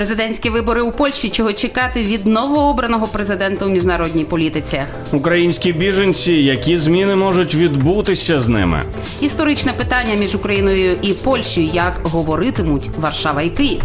Президентські вибори у Польщі. Чого чекати від новообраного президента у міжнародній політиці? Українські біженці, які зміни можуть відбутися з ними? Історичне питання між Україною і Польщею. Як говоритимуть Варшава і Київ?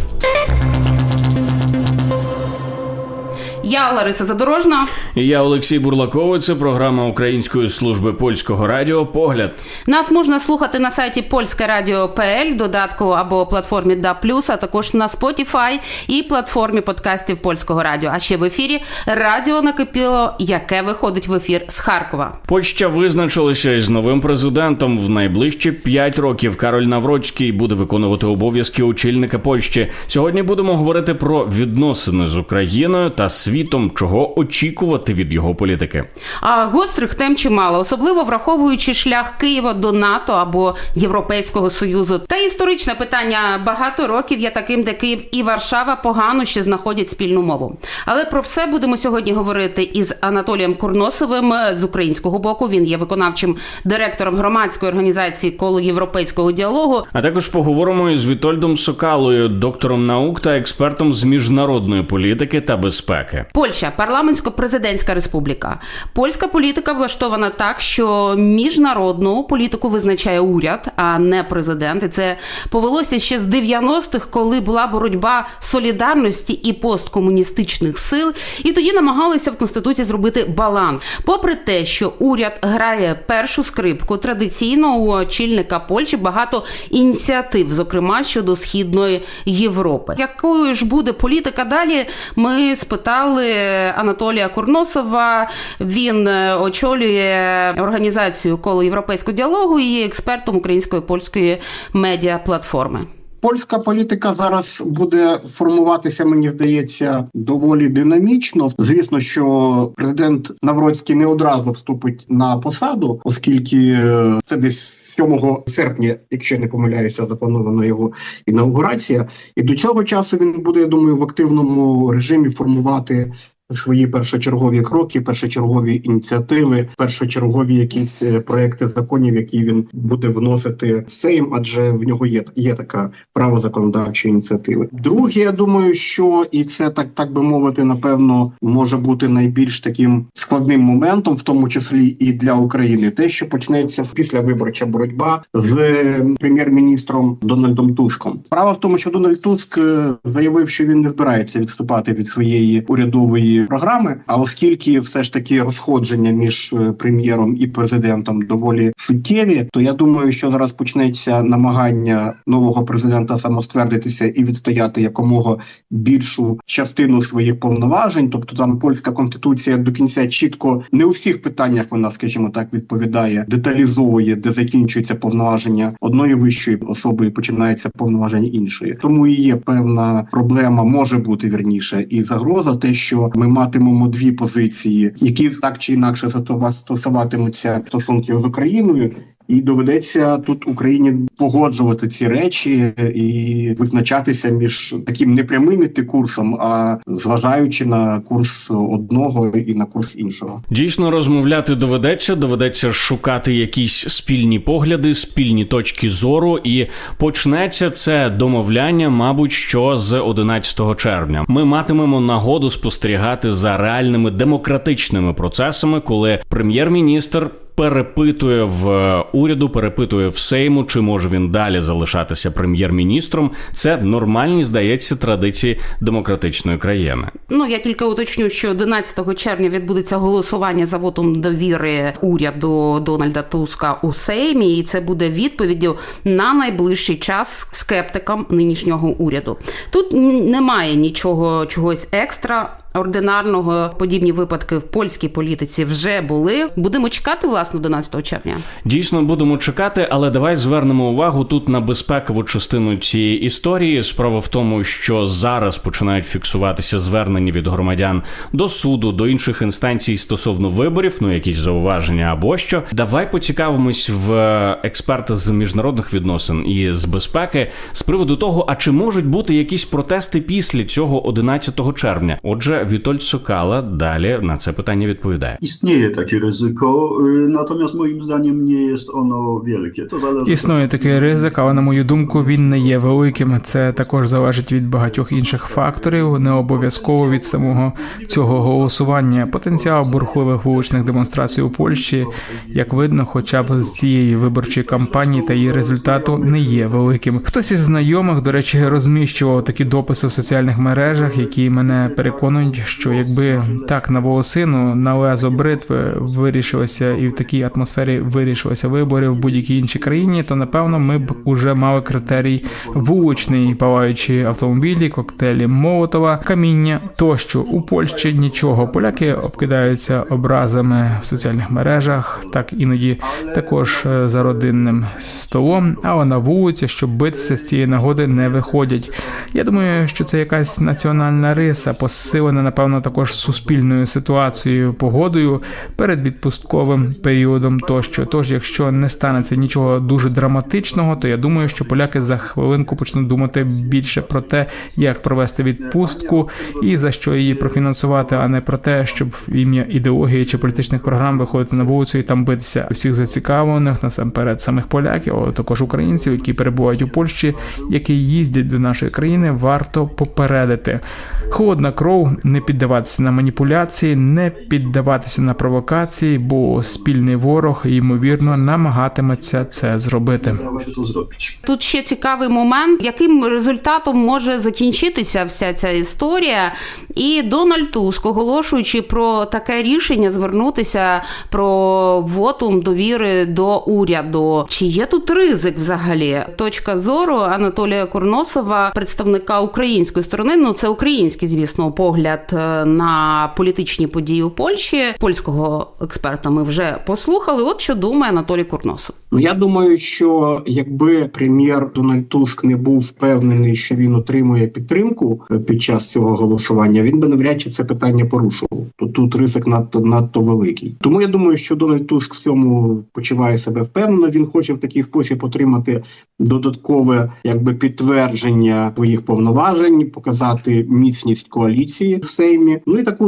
Я Лариса Задорожна. І Я Олексій Бурлаковий. Це програма Української служби польського радіо. Погляд. Нас можна слухати на сайті Польське Радіо.пл, додатку або платформі Да а також на Spotify і платформі подкастів польського радіо. А ще в ефірі Радіо накипіло, яке виходить в ефір з Харкова. Польща визначилася із новим президентом. В найближчі п'ять років Кароль Навроцький буде виконувати обов'язки очільника Польщі. Сьогодні будемо говорити про відносини з Україною та світом, чого очікувати від його політики. А гострих тем чимало, особливо враховуючи шлях Києва до НАТО або Європейського союзу. Та історичне питання багато років є таким, де Київ і Варшава погано ще знаходять спільну мову. Але про все будемо сьогодні говорити із Анатолієм Курносовим з українського боку. Він є виконавчим директором громадської організації коло європейського діалогу. А також поговоримо із Вітольдом Сокалою, доктором наук та експертом з міжнародної політики та безпеки. Польща парламентсько-президентська республіка. Польська політика влаштована так, що міжнародну політику визначає уряд, а не президент. І це повелося ще з 90-х, коли була боротьба солідарності і посткомуністичних сил. І тоді намагалися в конституції зробити баланс. Попри те, що уряд грає першу скрипку, традиційно у очільника Польщі багато ініціатив, зокрема щодо східної Європи. Якою ж буде політика далі? Ми спитали Анатолія Курносова. Він е, очолює організацію коло європейського діалогу і є експертом української польської медіаплатформи. Польська політика зараз буде формуватися, мені здається, доволі динамічно. Звісно, що президент Навроцький не одразу вступить на посаду, оскільки е, це десь 7 серпня, якщо не помиляюся, запланована його інаугурація. І до цього часу він буде, я думаю, в активному режимі формувати. Свої першочергові кроки, першочергові ініціативи, першочергові якісь е, проекти законів, які він буде вносити в Сейм, адже в нього є є така право законодавчої ініціативи. Друге, я думаю, що і це так так би мовити, напевно, може бути найбільш таким складним моментом, в тому числі і для України, те, що почнеться після виборча боротьба з прем'єр-міністром Дональдом Туском. Справа в тому, що Дональд Туск е, заявив, що він не збирається відступати від своєї урядової програми. А оскільки все ж таки розходження між е, прем'єром і президентом доволі суттєві, то я думаю, що зараз почнеться намагання нового президента самоствердитися і відстояти якомога більшу частину своїх повноважень. Тобто, там польська конституція до кінця чітко не у всіх питаннях вона, скажімо так, відповідає, деталізовує, де закінчується повноваження одної вищої особи, і починається повноваження іншої. Тому і є певна проблема, може бути вірніше, і загроза, те, що ми матимемо дві позиції, які так чи інакше стосуватимуться стосунків з Україною. І доведеться тут Україні погоджувати ці речі і визначатися між таким непрямим іти курсом, а зважаючи на курс одного і на курс іншого. Дійсно розмовляти доведеться, доведеться шукати якісь спільні погляди, спільні точки зору, і почнеться це домовляння, мабуть, що з 11 червня. Ми матимемо нагоду спостерігати за реальними демократичними процесами, коли прем'єр-міністр перепитує в уряду, перепитує в Сейму, чи може він далі залишатися прем'єр-міністром. Це нормальні, здається, традиції демократичної країни. Ну я тільки уточню, що 11 червня відбудеться голосування за вотом довіри уряду Дональда Туска у Сеймі, і це буде відповіддю на найближчий час скептикам нинішнього уряду. Тут немає нічого чогось екстра ординарного подібні випадки в польській політиці вже були. Будемо чекати власне 11 червня. Дійсно, будемо чекати, але давай звернемо увагу тут на безпекову частину цієї історії. Справа в тому, що зараз починають фіксуватися звернення від громадян до суду, до інших інстанцій стосовно виборів, ну якісь зауваження або що. Давай поцікавимось в експерта з міжнародних відносин і з безпеки з приводу того, а чи можуть бути якісь протести після цього 11 червня? Отже, Вітольд Сокала далі на це питання відповідає. Istnieje takie ryzyko, natomiast moim zdaniem nie jest ono wielkie. To zależy Існує такий ризик, але на мою думку, він не є великим. Це також залежить від багатьох інших факторів, не обов'язково від самого цього голосування. Потенціал бурхливих вуличних демонстрацій у Польщі, як видно, хоча б з цієї виборчої кампанії та її результату не є великим. Хтось із знайомих, до речі, розміщував такі дописи в соціальних мережах, які мене переконують, що якби так на волосину на лезо бритви вирішилося і в такій атмосфері вирішилося вибори в будь-якій іншій країні, то напевно ми б уже мали критерій вуличний, палаючі автомобілі, коктейлі Молотова, каміння тощо у Польщі нічого. Поляки обкидаються образами в соціальних мережах, так іноді також е, за родинним столом, але на вулиці, щоб битися з цієї нагоди, не виходять. Я думаю, що це якась національна риса, посилена, напевно, також суспільною ситуацією, погодою перед відпустковим періодом тощо. Тож, якщо не станеться нічого дуже драматичного, то я думаю, що поляки за хвилинку почнуть думати більше про те, як провести відпустку і за що її профінансувати, а не про те, щоб в ім'я ідеології чи політичних програм виходити на вулицю і там битися всіх зацікавлених насамперед самих поляків, а також українців, які перебувають у Польщі, які їздять до нашої країни, варто попередити. Холодна кров, не піддаватися на маніпуляції, не піддаватися на провокації, бо спільний ворог ймовірно намагатиметься це зробити. Тут ще цікавий момент, яким результатом може закінчитися вся ця історія. І Дональд Туск, оголошуючи про таке рішення, звернутися про вотум довіри до уряду. Чи є тут ризик взагалі? Точка зору Анатолія Курносова, представника української сторони. Ну це український, звісно, погляд е, на політичні події у Польщі. Польського експерта ми вже послухали. От що думає Анатолій Курносов. Ну я думаю, що якби прем'єр Дональд Туск не був впевнений, що він отримує підтримку е, під час цього голосування, він би навряд чи це питання порушував. То тут ризик надто надто великий. Тому я думаю, що Дональд Туск в цьому почуває себе впевнено. Він хоче в такий спосіб отримати додаткове якби підтвердження своїх повноважень, показати міцність коаліції в Сеймі. Ну і таку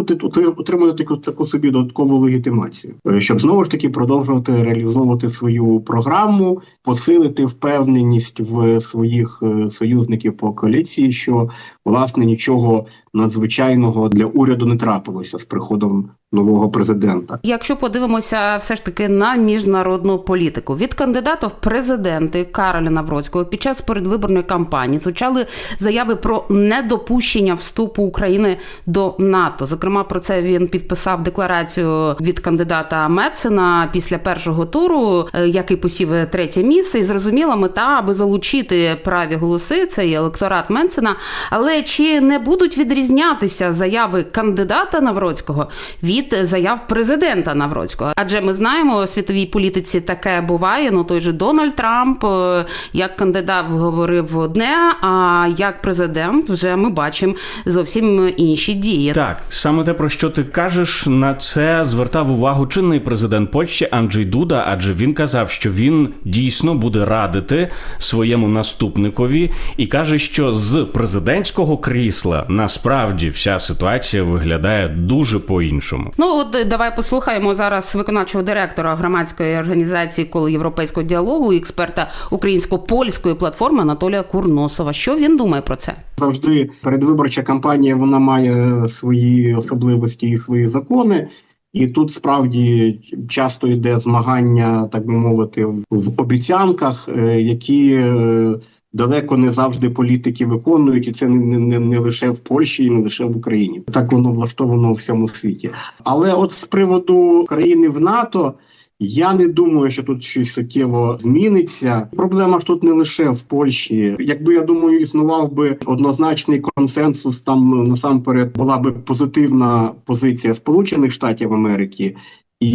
отримати таку, таку собі додаткову легітимацію, е, щоб знову ж таки продовжувати реалізовувати свою програму, посилити впевненість в своїх е, союзників по коаліції, що власне нічого надзвичайного для уряду не трапилося з приходом нового президента. Якщо подивимося все ж таки на міжнародну політику, від кандидата в президенти Кароля Навроцького під час передвиборної кампанії звучали заяви про недопущення вступу України до НАТО. Зокрема, про це він підписав декларацію від кандидата Мецена після першого туру, е, який посів третє місце. І зрозуміла мета, аби залучити праві голоси. Це є електорат Менцена. Але чи не будуть відрізнятися заяви кандидата Навроцького від заяв президента Навроцького? Адже ми знаємо, у світовій політиці таке буває. Ну той же Дональд Трамп е, як кандидат говорив одне, а як президент вже ми бачимо зовсім інші дії. Так, саме те, про що ти кажеш, на це звертав увагу чинний президент Польщі Анджей Дуда, адже він казав, що він дійсно буде радити своєму наступникові і каже, що з президентського крісла насправді вся ситуація виглядає дуже по-іншому. Ну от е, давай послухаємо зараз виконавчого директора громадської організації коло європейського діалогу, і експерта українсько-польської платформи Анатолія Курносова. Що він думає про це? Завжди передвиборча кампанія вона має свої особливості і свої закони. І тут справді часто йде змагання, так би мовити, в- обіцянках, е, які е, далеко не завжди політики виконують, і це не, не, не лише в Польщі, і не лише в Україні. Так воно влаштовано у всьому світі. Але от з приводу країни в НАТО. Я не думаю, що тут щось суттєво зміниться. Проблема ж тут не лише в Польщі. Якби я думаю, існував би однозначний консенсус, там насамперед була би позитивна позиція Сполучених Штатів Америки і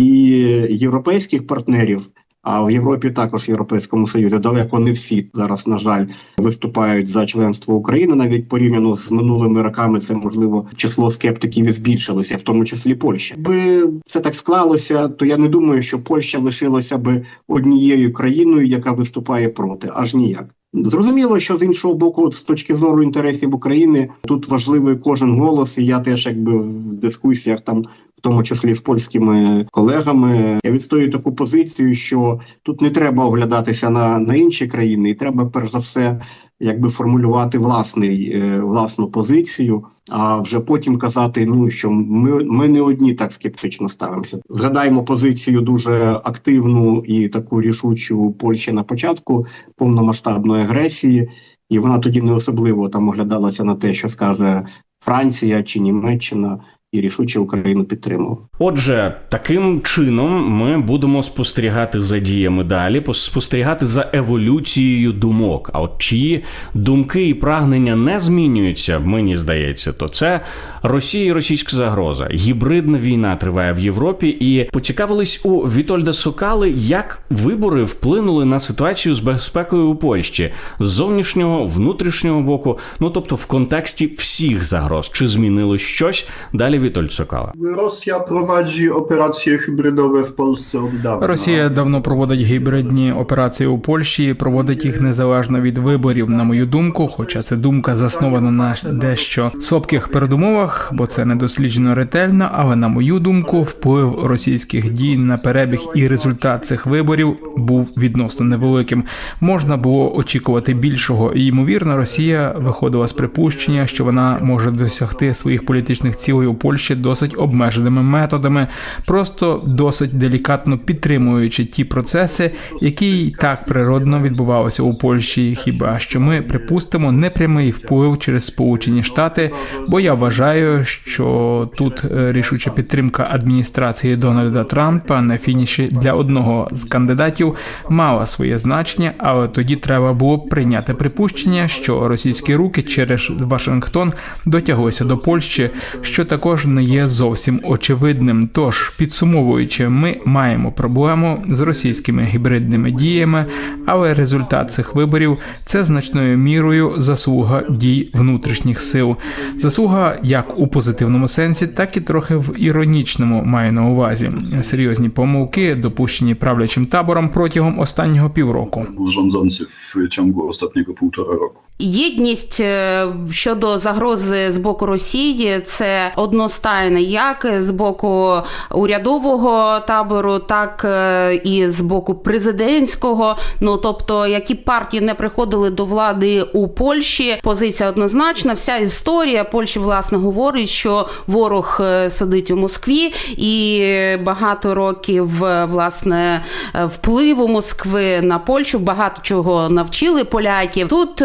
європейських партнерів. А в Європі також в Європейському Союзі далеко не всі зараз, на жаль, виступають за членство України. Навіть порівняно з минулими роками, це можливо число скептиків і збільшилося, в тому числі Польща. Якби це так склалося, то я не думаю, що Польща лишилася би однією країною, яка виступає проти, аж ніяк. Зрозуміло, що з іншого боку, з точки зору інтересів України, тут важливий кожен голос, і я теж якби в дискусіях там. Тому числі з польськими колегами я відстоюю таку позицію, що тут не треба оглядатися на, на інші країни, і треба перш за все якби формулювати власний е, власну позицію, а вже потім казати, ну що ми, ми не одні так скептично ставимося. Згадаємо позицію дуже активну і таку рішучу Польщі на початку повномасштабної агресії, і вона тоді не особливо там оглядалася на те, що скаже Франція чи Німеччина. І рішуче Україну підтримував. Отже, таким чином ми будемо спостерігати за діями далі, пос- спостерігати за еволюцією думок. А от чиї думки і прагнення не змінюються, мені здається, то це Росія і російська загроза. Гібридна війна триває в Європі, і поцікавились у Вітольда Сокали, як вибори вплинули на ситуацію з безпекою у Польщі з зовнішнього, внутрішнього боку, ну тобто в контексті всіх загроз. Чи змінилось щось? Далі Witold Sokala. Rosja prowadzi operacje hybrydowe w Polsce od dawna. Росія давно проводить гібридні операції у Польщі, і проводить їх незалежно від виборів, на мою думку. Хоча це думка заснована на дещо сопких передумовах, бо це не досліджено ретельно. Але на мою думку, вплив російських дій на перебіг і результат цих виборів був відносно невеликим. Можна було очікувати більшого. І ймовірно, Росія виходила з припущення, що вона може досягти своїх політичних цілей у Польщі досить обмеженими методами, просто досить делікатно підтримуючи ті процеси, які й так природно відбувалися у Польщі. Хіба що ми припустимо непрямий вплив через Сполучені Штати? Бо я вважаю, що тут е, рішуча підтримка адміністрації Дональда Трампа на фініші для одного з кандидатів мала своє значення, але тоді треба було прийняти припущення, що російські руки через Вашингтон дотяглися до Польщі, що також не є зовсім очевидним. Тож, підсумовуючи, ми маємо проблему з російськими гібридними діями, але результат цих виборів це значною мірою заслуга дій внутрішніх сил. Заслуга як у позитивному сенсі, так і трохи в іронічному маю на увазі. Серйозні помилки, допущені правлячим табором протягом останнього півроку. rządzący w ciągu ostatniego półtora roku. Єдність е, щодо загрози з боку Росії це одностайна як з боку урядового табору, так е, і з боку президентського. Ну тобто, які партії не приходили до влади у Польщі, позиція однозначна. Вся історія Польщі власне говорить, що ворог е, сидить у Москві, і багато років власне впливу Москви на Польщу багато чого навчили поляків. Тут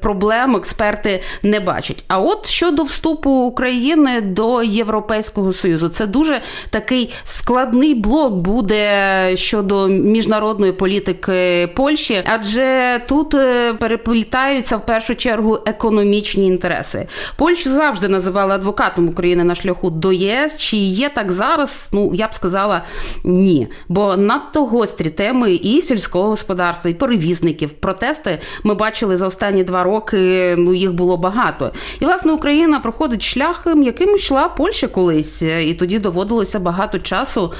проблем експерти не бачать. А от щодо вступу України до Європейського союзу, це дуже такий складний блок буде щодо міжнародної політики Польщі, адже тут е, переплітаються в першу чергу економічні інтереси. Польщу завжди називали адвокатом України на шляху до ЄС. Чи є так зараз? Ну я б сказала ні. Бо надто гострі теми і сільського господарства, і перевізників. Протести ми бачили за останні два роки. Ну їх було багато. І власне Україна проходить шлях, яким йшла Польща колись, і тоді доводилося багато часу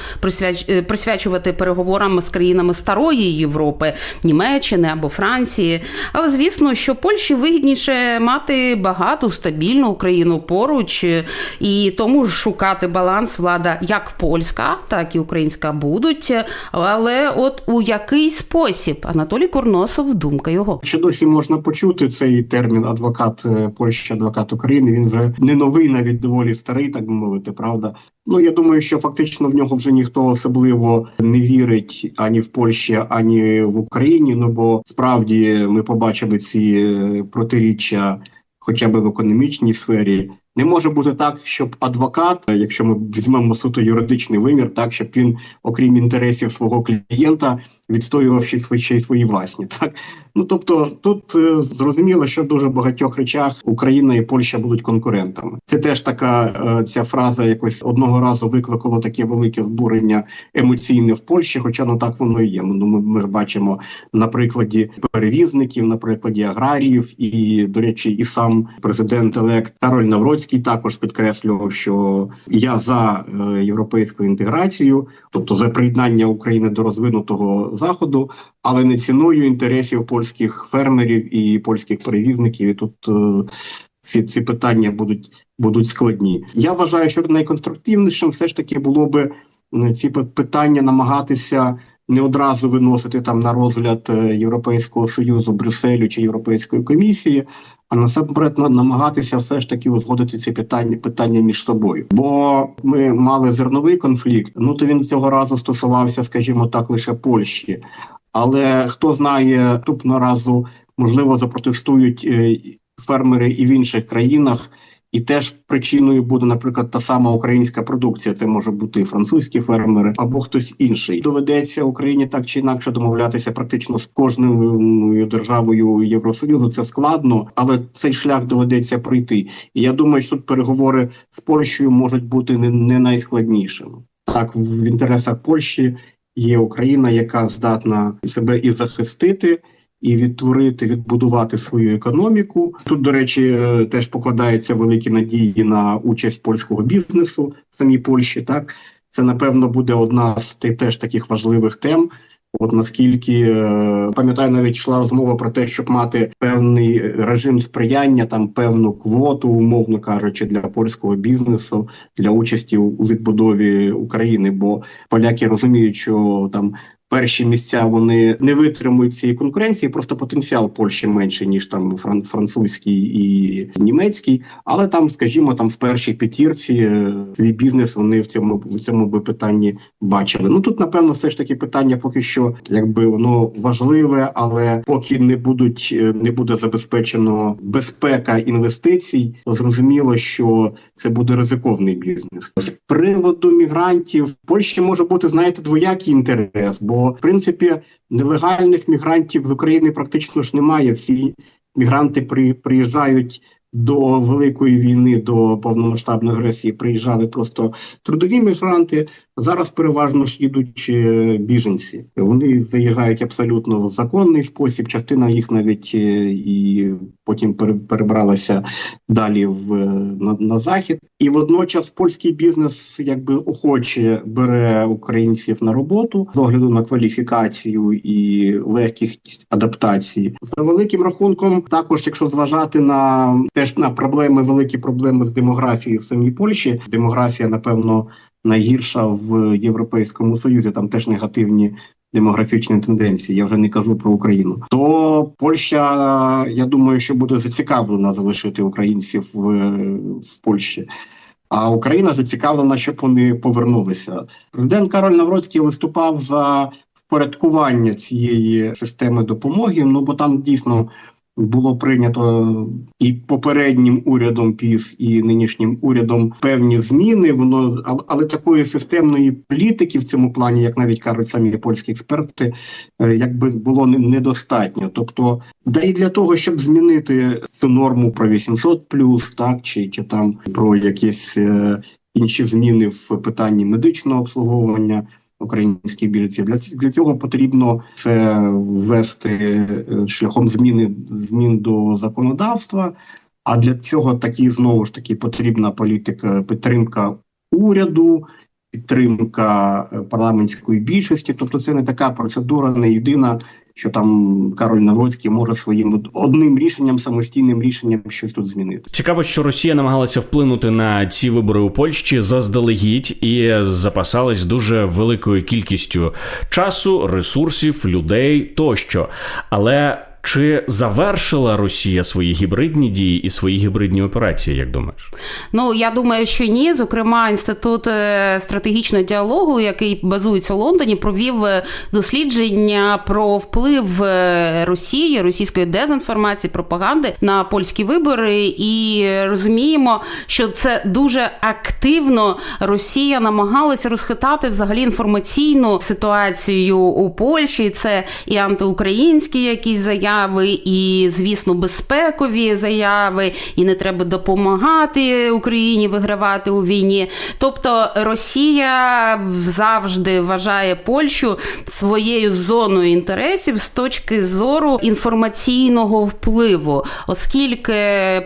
е, присвячувати переговорам з країнами старої Європи, Німеччини або Франції. Але звісно, що Польщі вигідніше мати багату стабільну Україну поруч, і тому ж шукати баланс влада як польська, так і українська будуть. Але от у який спосіб Анатолій Курносов, думка його. Що досі можна почути цей термін адвокат е, Польщі, адвокат України. Він вже не новий, навіть доволі старий, так би мовити, правда. Ну я думаю, що фактично в нього вже ніхто особливо не вірить ані в Польщі, ані в Україні. Ну бо справді ми побачили ці е, протиріччя, хоча б в економічній сфері. Не може бути так, щоб адвокат, е, якщо ми візьмемо суто юридичний вимір, так щоб він, окрім інтересів свого клієнта, відстоював ще свої свої власні. Так ну тобто, тут е, зрозуміло, що в дуже багатьох речах Україна і Польща будуть конкурентами. Це теж така е, ця фраза якось одного разу викликало таке велике збурення емоційне в Польщі, хоча ну так воно і є. Ну ми, ми ж бачимо на прикладі перевізників, на прикладі аграріїв, і до речі, і сам президент елект Кароль Навроцький Навроцький також підкреслював, що я за е, європейську інтеграцію, тобто за приєднання України до розвинутого заходу, але не ціною інтересів польських фермерів і польських перевізників. І тут е, ці, ці питання будуть, будуть складні. Я вважаю, що найконструктивнішим все ж таки було би ці пи- питання намагатися не одразу виносити там на розгляд е, Європейського союзу, Брюсселю чи Європейської комісії, а насамперед на- намагатися все ж таки узгодити ці питання питання між собою. Бо ми мали зерновий конфлікт. Ну то він цього разу стосувався, скажімо так, лише Польщі. Але хто знає, наступного разу можливо запротестують е, фермери і в інших країнах. І теж причиною буде, наприклад, та сама українська продукція. Це може бути французькі фермери або хтось інший. Доведеться Україні так чи інакше домовлятися практично з кожною державою Євросоюзу. Це складно, але цей шлях доведеться пройти. І я думаю, що тут переговори з Польщею можуть бути не найскладнішими. Так, в інтересах Польщі є Україна, яка здатна себе і захистити. І відтворити, відбудувати свою економіку. Тут, до речі, е, теж покладаються великі надії на участь польського бізнесу в самій Польщі. Так це напевно буде одна з ти- теж таких важливих тем. От наскільки е, пам'ятаю, навіть йшла розмова про те, щоб мати певний режим сприяння, там певну квоту, умовно кажучи, для польського бізнесу для участі у відбудові України. Бо поляки розуміють, що там перші місця вони не витримують цієї конкуренції, просто потенціал Польщі менший ніж там фран- французький і німецький. Але там, скажімо, там в першій п'ятірці е, свій бізнес вони в цьому в цьому би питанні бачили. Ну тут напевно все ж таки питання поки що, якби воно важливе, але поки не будуть е, не буде забезпечено безпека інвестицій, то зрозуміло, що це буде ризиковний бізнес. З приводу мігрантів Польщі може бути, знаєте, двоякий інтерес, бо в принципі нелегальних мігрантів в Україні практично ж немає. Всі мігранти при, приїжджають до великої війни, до повномасштабної агресії. Приїжджали просто трудові мігранти. Зараз переважно ж їдуть е, біженці. Вони заїжджають абсолютно в законний спосіб. Частина їх навіть е, і потім пере- перебралася далі в е, на, на захід. І водночас польський бізнес якби охоче бере українців на роботу з огляду на кваліфікацію і легкість адаптації. За великим рахунком, також якщо зважати на теж на проблеми, великі проблеми з демографією в самій Польщі. Демографія, напевно, найгірша в Європейському Союзі. Там теж негативні демографічні тенденції. Я вже не кажу про Україну. То Польща, я думаю, що буде зацікавлена залишити українців в, в Польщі. А Україна зацікавлена, щоб вони повернулися. Президент Кароль Навроцький виступав за впорядкування цієї системи допомоги. Ну бо там дійсно було прийнято і попереднім урядом ПІС, і нинішнім урядом певні зміни. Воно але, такої системної політики в цьому плані, як навіть кажуть самі польські експерти, е, якби було не- недостатньо. Тобто, да і для того, щоб змінити цю норму про 800 так чи, чи там про якісь е, інші зміни в питанні медичного обслуговування українських біженців. Для, для цього потрібно це ввести е, шляхом зміни змін до законодавства. А для цього такі знову ж таки потрібна політика підтримка уряду, підтримка е, парламентської більшості. Тобто, це не така процедура, не єдина, що там Кароль Навроцький може своїм одним рішенням, самостійним рішенням щось тут змінити. Цікаво, що Росія намагалася вплинути на ці вибори у Польщі заздалегідь і запасалась дуже великою кількістю часу, ресурсів, людей тощо. Але чи завершила Росія свої гібридні дії і свої гібридні операції, як думаєш? Ну я думаю, що ні. Зокрема, інститут е, стратегічного діалогу, який базується у Лондоні, провів е, дослідження про вплив е, Росії, російської дезінформації, пропаганди на польські вибори, і розуміємо, що це дуже активно Росія намагалася розхитати взагалі інформаційну ситуацію у Польщі. Це і антиукраїнські якісь заяви. Заяви, і, звісно, безпекові заяви, і не треба допомагати Україні вигравати у війні. Тобто Росія завжди вважає Польщу своєю зоною інтересів з точки зору інформаційного впливу, оскільки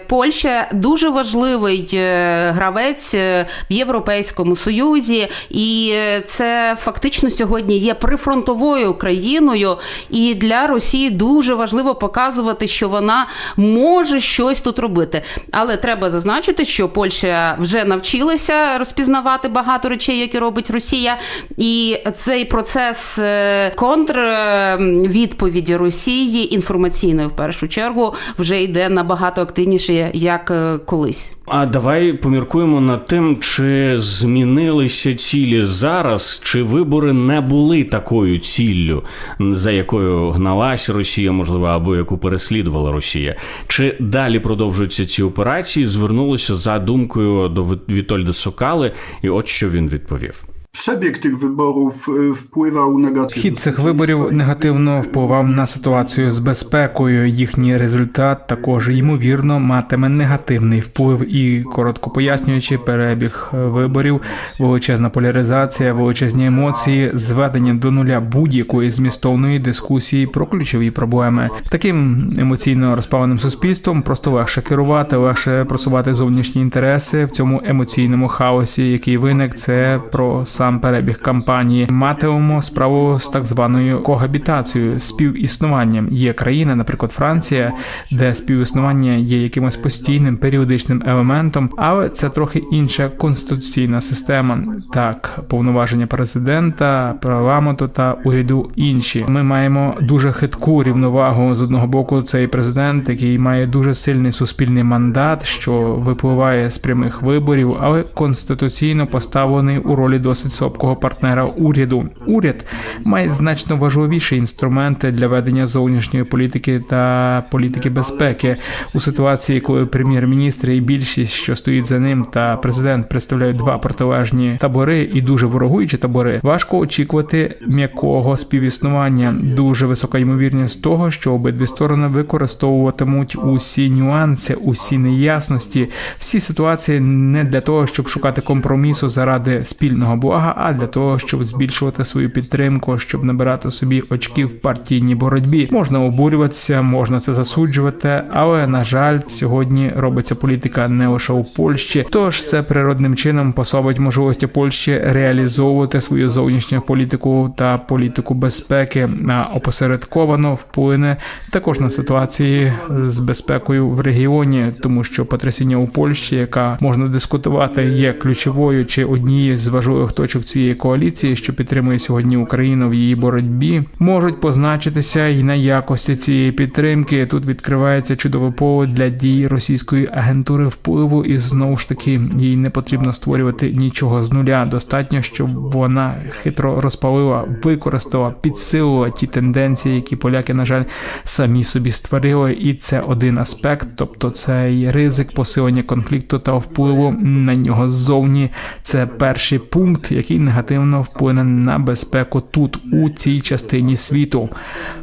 Польща дуже важливий е, гравець е, в Європейському Союзі, і е, це фактично сьогодні є прифронтовою країною. І для Росії дуже важливо показувати, що вона може щось тут робити. Але треба зазначити, що Польща вже навчилася розпізнавати багато речей, які робить Росія, і цей процес е, контрвідповіді Росії інформаційної в першу чергу вже йде набагато активніше, як е, колись. А давай поміркуємо над тим, чи змінилися цілі зараз, чи вибори не були такою ціллю, за якою гналась Росія, можливо, або яку переслідувала Росія. Чи далі продовжуються ці операції? Звернулися за думкою до Вітольда Сокали, і от що він відповів. Przebieg tych wyborów wpływał negatywnie. Хід цих виборів негативно впливав на ситуацію з безпекою. Їхній результат також ймовірно матиме негативний вплив. І коротко пояснюючи, перебіг виборів, величезна поляризація, величезні емоції, зведення до нуля будь-якої змістовної дискусії про ключові проблеми. Таким емоційно розпаленим суспільством просто легше керувати, легше просувати зовнішні інтереси в цьому емоційному хаосі, який виник. Це про сам перебіг кампанії. Матимемо справу з так званою когабітацією, співіснуванням. Є країна, наприклад, Франція, де співіснування є якимось постійним періодичним елементом, але це трохи інша конституційна система. Так, повноваження президента, парламенту та уряду інші. Ми маємо дуже хитку рівновагу з одного боку. Цей президент, який має дуже сильний суспільний мандат, що випливає з прямих виборів, але конституційно поставлений у ролі досить слабкого партнера уряду. Уряд має значно важливіші інструменти для ведення зовнішньої політики та політики безпеки у ситуації, коли прем'єр-міністр і більшість, що стоїть за ним, та президент представляють два протилежні табори і дуже ворогуючі табори. Важко очікувати м'якого співіснування. Дуже висока ймовірність того, що обидві сторони використовуватимуть усі нюанси, усі неясності, всі ситуації не для того, щоб шукати компромісу заради спільного блага, а для того, щоб збільшувати свою підтримку, щоб набирати собі очки в партійній боротьбі. Можна обурюватися, можна це засуджувати, але на жаль, сьогодні робиться політика не лише у Польщі. Тож це природним чином послабить можливості Польщі реалізовувати свою зовнішню політику та політику безпеки, а опосередковано вплине також на ситуації з безпекою в регіоні, тому що потрясіння у Польщі, яка можна дискутувати, є ключовою чи однією з важливих точок цієї коаліції, що підтримує сьогодні Україну в її боротьбі, можуть позначитися і на якості цієї підтримки. Тут відкривається чудове поле для дій російської агентури впливу, і знову ж таки їй не потрібно створювати нічого з нуля. Достатньо, щоб вона хитро розпалила, використала, підсилила ті тенденції, які поляки, на жаль, самі собі створили. І це один аспект, тобто цей ризик посилення конфлікту та впливу на нього ззовні. Це перший пункт, який негативно вплине на безпеку тут, у цій частині світу.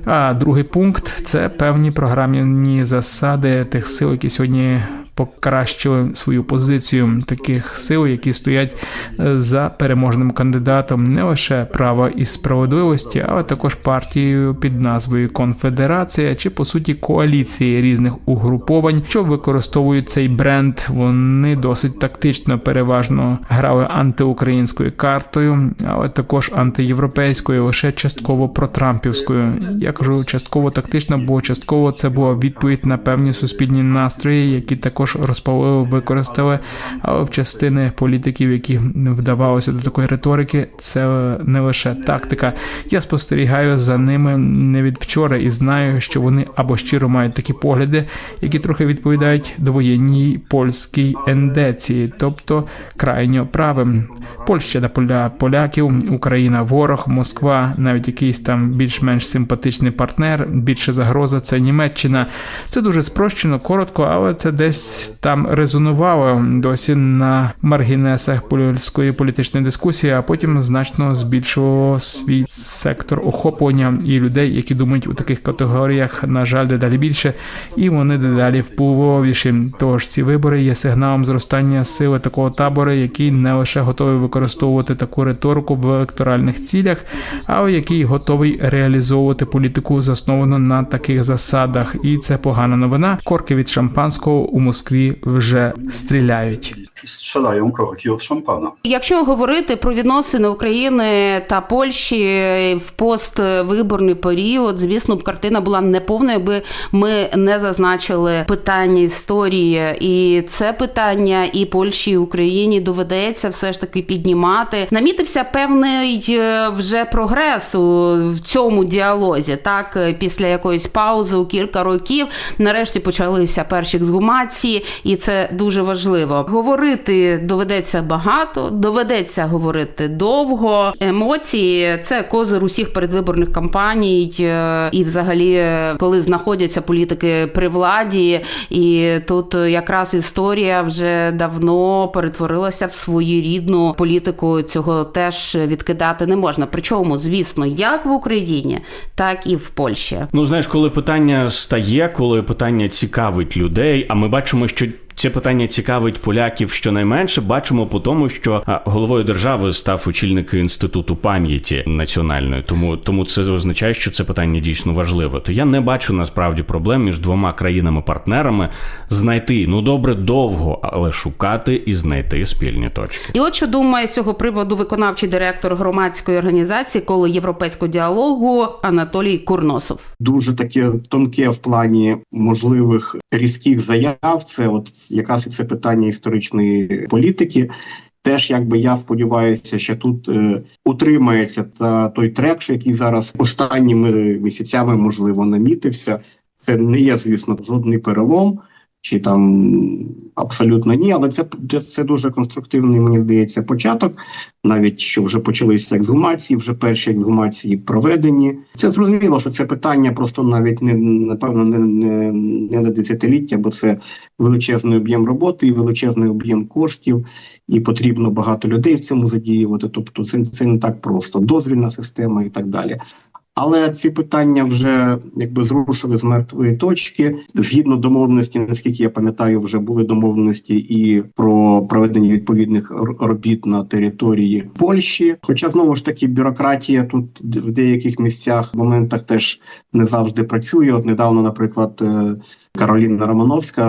А другий пункт це певні програмні засади тих сил, які сьогодні покращили свою позицію таких сил, які стоять е, за переможним кандидатом не лише права і справедливості, але також партією під назвою Конфедерація чи по суті коаліції різних угруповань, що використовують цей бренд. Вони досить тактично переважно грали антиукраїнською картою, але також антиєвропейською, лише частково протрампівською. Я кажу частково тактично, бо частково це була відповідь на певні суспільні настрої, які також розпалили, використали. Але в частини політиків, які вдавалося до такої риторики, це не лише тактика. Я спостерігаю за ними не від вчора і знаю, що вони або щиро мають такі погляди, які трохи відповідають довоєнній польській ендеції, тобто крайньо правим. Польща для поля поляків, Україна ворог, Москва, навіть якийсь там більш-менш симпатичний партнер. Більше загроза це Німеччина. Це дуже спрощено, коротко, але це десь десь там резонувало досі на маргінесах польської політичної дискусії, а потім значно збільшувало свій сектор охоплення і людей, які думають у таких категоріях, на жаль, дедалі більше, і вони дедалі впливовіші. Тож ці вибори є сигналом зростання сили такого табору, який не лише готовий використовувати таку риторику в електоральних цілях, але який готовий реалізовувати політику засновану на таких засадах. І це погана новина. Корки від шампанського у Москві вже стріляють. Korki od szampana. Якщо говорити про відносини України та Польщі в поствиборний період, звісно, б картина була неповною, якби ми не зазначили питання історії, і це питання і Польщі, і Україні доведеться все ж таки піднімати. Намітився певний е, вже прогрес у в цьому діалозі. Так, після якоїсь паузи у кілька років нарешті почалися перші ексгумації, і це дуже важливо. Говорити доведеться багато, доведеться говорити довго. Емоції це козир усіх передвиборних кампаній, е, і взагалі, е, коли знаходяться політики при владі, і тут якраз історія вже давно перетворилася в своєрідну політику. Цього теж відкидати не можна. Причому, звісно, як в Україні, так і в Польщі. Ну, знаєш, коли питання стає, коли питання цікавить людей, а ми бачимо, що. Це питання цікавить поляків щонайменше. Бачимо по тому, що головою держави став очільник інституту пам'яті національної. Тому тому це означає, що це питання дійсно важливе. То я не бачу насправді проблем між двома країнами-партнерами знайти ну добре довго, але шукати і знайти спільні точки. І от що думає з цього приводу виконавчий директор громадської організації коло європейського діалогу Анатолій Курносов. дуже таке тонке в плані можливих різких заяв. Це от якраз і це питання історичної політики. Теж якби я сподіваюся, що тут е, утримається та той трек, який зараз останніми місяцями можливо намітився. Це не є, звісно, жодний перелом. Чи там абсолютно ні, але це, це, дуже конструктивний, мені здається, початок. Навіть що вже почалися ексгумації, вже перші ексгумації проведені. Це зрозуміло, що це питання просто навіть не напевно не, не, не на десятиліття, бо це величезний об'єм роботи і величезний об'єм коштів, і потрібно багато людей в цьому задіювати. Тобто, це, це не так просто. Дозвільна система і так далі. Але ці питання вже якби зрушили з мертвої точки. Згідно домовленості, наскільки я пам'ятаю, вже були домовленості і про проведення відповідних робіт на території Польщі. Хоча знову ж таки бюрократія тут в деяких місцях моментах теж не завжди працює. От недавно, наприклад. е, Кароліна Романовська,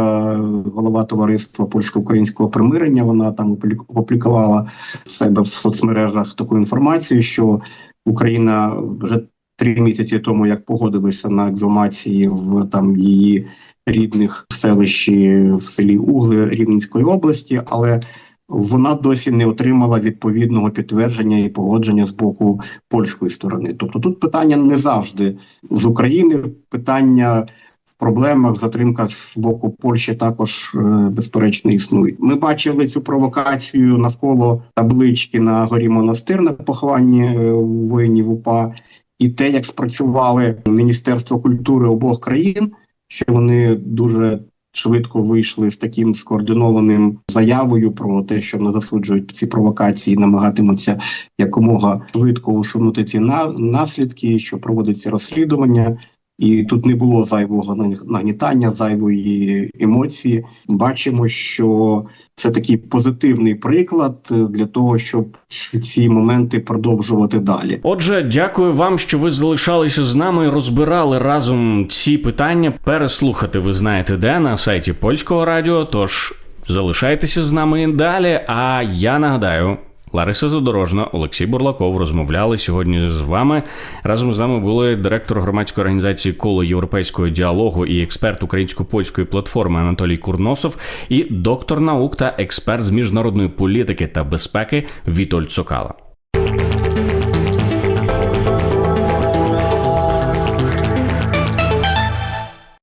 голова товариства польсько-українського примирення, вона там опублік- опублікувала в себе в соцмережах таку інформацію, що Україна вже три місяці тому, як погодилися на екзумації в там її рідних селищі в селі Угли Рівненської області, але вона досі не отримала відповідного підтвердження і погодження з боку польської сторони. Тобто тут питання не завжди з України, питання проблемах затримка з боку Польщі також е, безперечно існує. Ми бачили цю провокацію навколо таблички на горі монастир на похованні е, воїнів УПА, і те, як спрацювали Міністерство культури обох країн, що вони дуже швидко вийшли з таким скоординованим заявою про те, що не засуджують ці провокації, намагатимуться якомога швидко усунути ці на- наслідки, що проводиться розслідування. І тут не було зайвого нагнітання, зайвої емоції. Бачимо, що це такий позитивний приклад е, для того, щоб ці моменти продовжувати далі. Отже, дякую вам, що ви залишалися з нами розбирали разом ці питання. Переслухати ви знаєте де на сайті польського радіо. Тож залишайтеся з нами далі. А я нагадаю. Лариса Задорожна, Олексій Бурлаков розмовляли сьогодні з вами. Разом з нами були директор громадської організації коло європейського діалогу і експерт українсько-польської платформи Анатолій Курносов і доктор наук та експерт з міжнародної політики та безпеки Вітоль Цокала.